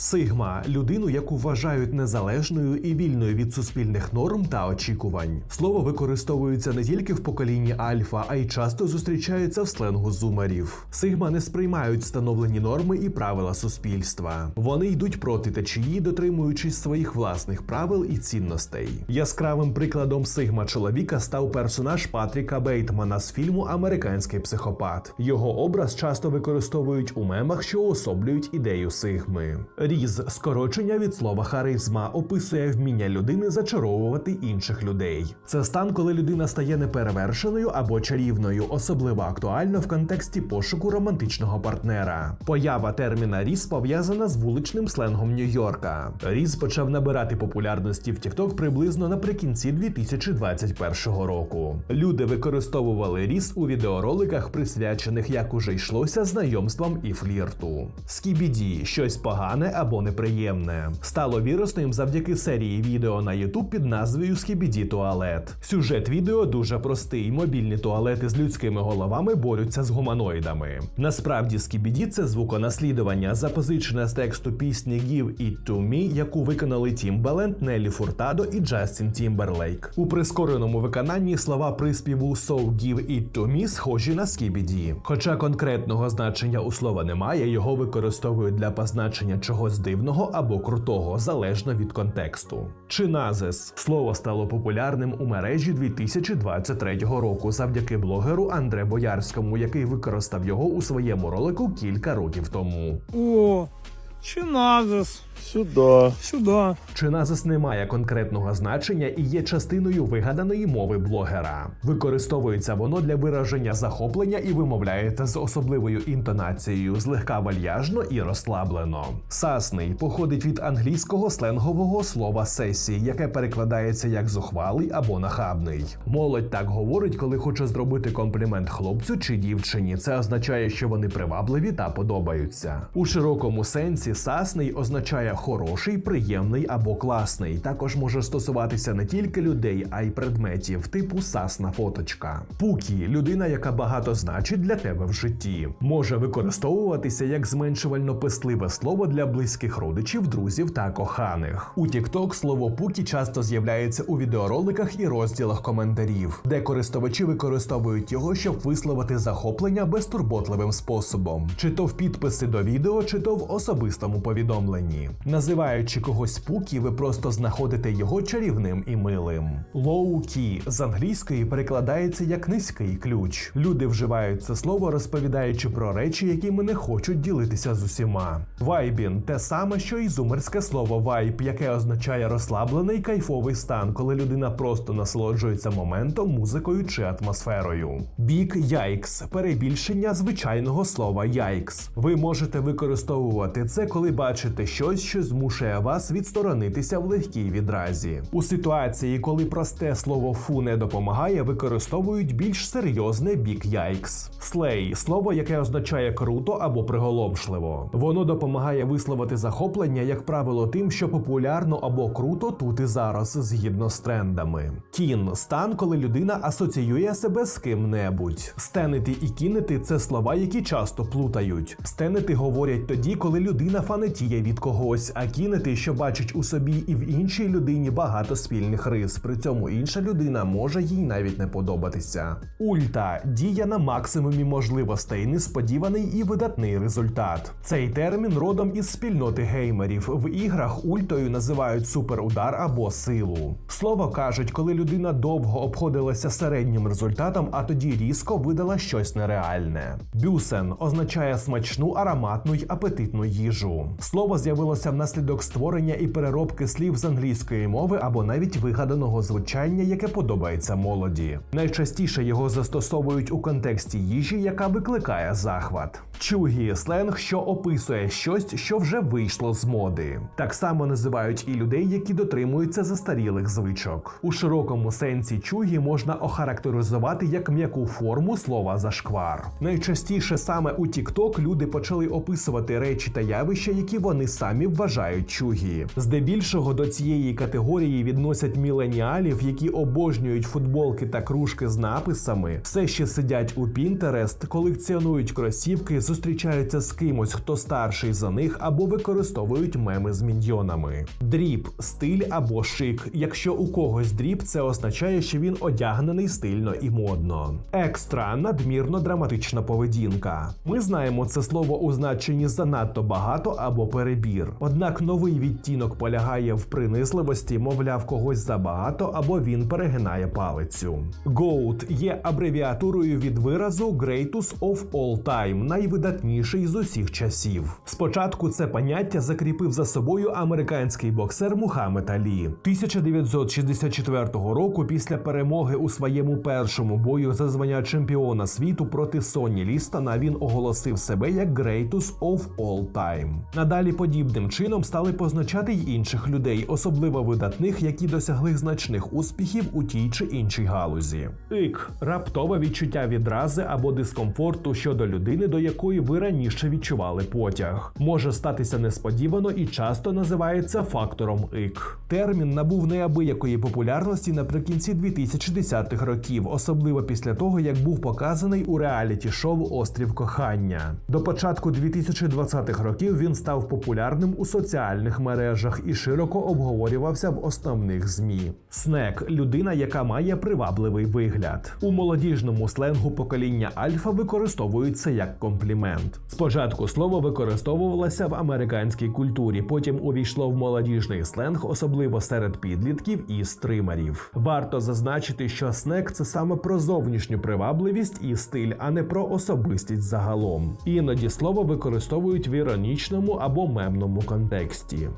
Сигма людину, яку вважають незалежною і вільною від суспільних норм та очікувань. Слово використовується не тільки в поколінні альфа, а й часто зустрічається в сленгу зумерів. Сигма не сприймають встановлені норми і правила суспільства. Вони йдуть проти течії, дотримуючись своїх власних правил і цінностей. Яскравим прикладом сигма чоловіка став персонаж Патріка Бейтмана з фільму Американський психопат. Його образ часто використовують у мемах, що уособлюють ідею сигми. Різ скорочення від слова харизма описує вміння людини зачаровувати інших людей. Це стан, коли людина стає неперевершеною або чарівною, особливо актуально в контексті пошуку романтичного партнера. Поява терміна різ пов'язана з вуличним сленгом Нью-Йорка. Різ почав набирати популярності в TikTok приблизно наприкінці 2021 року. Люди використовували різ у відеороликах, присвячених, як уже йшлося, знайомствам і флірту. Скібіді щось погане або неприємне. Стало вірусним завдяки серії відео на YouTube під назвою Скібіді Туалет. Сюжет відео дуже простий. Мобільні туалети з людськими головами борються з гуманоїдами. Насправді, Скібіді це звуконаслідування, запозичене з тексту пісні Give To Me, яку виконали Тімбаленд, Нелі Фуртадо і Джастін Тімберлейк. У прискореному виконанні слова приспіву So Give It To Me схожі на Скібіді. Хоча конкретного значення у слова немає, його використовують для позначення чогось дивного або крутого, залежно від контексту. Чиназис слово стало популярним у мережі 2023 року завдяки блогеру Андре Боярському, який використав його у своєму ролику кілька років тому. О, чиназис. Сюда. Сюда. Чиназис не має конкретного значення і є частиною вигаданої мови блогера. Використовується воно для вираження захоплення і вимовляється з особливою інтонацією, злегка вальяжно і розслаблено. Сасний походить від англійського сленгового слова сесії, яке перекладається як зухвалий або нахабний. Молодь так говорить, коли хоче зробити комплімент хлопцю чи дівчині. Це означає, що вони привабливі та подобаються. У широкому сенсі сасний означає хороший, приємний або класний. Також може стосуватися не тільки людей, а й предметів, типу сасна фоточка. Пукі людина, яка багато значить для тебе в житті, може використовуватися як зменшувально пестливе слово для близьких родичів, друзів та коханих. У TikTok слово пукі часто з'являється у відеороликах і розділах коментарів, де користувачі використовують його, щоб висловити захоплення безтурботливим способом, чи то в підписи до відео, чи то в особистому повідомленні. Називаючи когось пукі, ви просто знаходите його чарівним і милим. Key з англійської перекладається як низький ключ. Люди вживають це слово, розповідаючи про речі, якими не хочуть ділитися з усіма. Вайбін те саме, що і зумерське слово вайб, яке означає розслаблений кайфовий стан, коли людина просто насолоджується моментом, музикою чи атмосферою. Бік яйкс перебільшення звичайного слова яйкс. Ви можете використовувати це, коли бачите щось, що змушує вас відсторонитися в легкій відразі. У ситуації, коли просте слово фу не допомагає, використовують більш серйозне бік яйкс. Слей слово, яке означає круто або приголомшливо. Воно допомагає висловити захоплення, як правило, тим, що популярно або круто тут і зараз, згідно з трендами. Кін стан, коли людина асоціює себе з ким-небудь. Стенити і кінити це слова, які часто плутають. Стенити говорять тоді, коли людина фанатіє від когось, а кінити, що бачить у собі і в іншій людині багато спільних рис. При цьому інша людина може їй навіть не подобатися. Ульта дія на максимумі можливостей, несподіваний і видатний результат. Цей термін родом із спільноти геймерів. В іграх ультою називають суперудар або силу. Слово кажуть, коли людина довго обходилася середнім результатом, а тоді різко видала щось нереальне. Бюсен означає смачну, ароматну й апетитну їжу. Слово з'явилося внаслідок створення і переробки слів з англійської мови або навіть вигаданого звучання, яке подобається молоді. Найчастіше його застосовують у контексті їжі, яка викликає захват. Чугі сленг, що описує щось, що вже вийшло з моди. Так само називають і людей, які дотримуються застарілих звичок. У широкому сенсі чугі можна охарактеризувати як м'яку форму слова зашквар. Найчастіше саме у TikTok люди почали описувати речі та явища, які вони самі вважають чугі. Здебільшого до цієї категорії відносять міленіалів, які обожнюють футболки та кружки з написами, все ще сидять у Pinterest, колекціонують кросівки, зустрічаються з кимось, хто старший за них, або використовують меми з міньйонами. Дріп стиль або шик. Якщо у когось дріп, це означає, що він одягнений стильно і модно. Екстра надмірно драматична поведінка. Ми знаємо це слово у значенні занадто багато або перебір. Однак новий відтінок полягає в принизливості, мовляв, когось забагато або він перегинає палицю. GOAT є абревіатурою від виразу Greatest of All Time, найвидатніший з усіх часів. Спочатку це поняття закріпив за собою американський боксер Мухаммед Алі. 1964 року, після перемоги у своєму першому бою за звання чемпіона світу проти Соні Лістона, він оголосив себе як Greatest of All Time. Надалі подібним чином стали позначати й інших людей, особливо видатних, які досягли значних успіхів у тій чи іншій галузі. Ік раптове відчуття відрази або дискомфорту щодо людини, до якої ви раніше відчували потяг. Може статися несподівано і часто називається фактором ік. Термін набув неабиякої популярності наприкінці 2010-х років, особливо після того, як був показаний у реаліті-шоу Острів кохання. До початку 2020-х років він став популярним у соціальних мережах і широко обговорювався в основних змі. Снек людина, яка має привабливий вигляд. У молодіжному сленгу покоління Альфа використовується як комплімент. Спочатку слово використовувалося в американській культурі, потім увійшло в молодіжний сленг, особливо серед підлітків і стримерів. Варто зазначити, що снек це саме про зовнішню привабливість і стиль, а не про особистість загалом. Іноді слово використовують в іронічному або мемному контексті.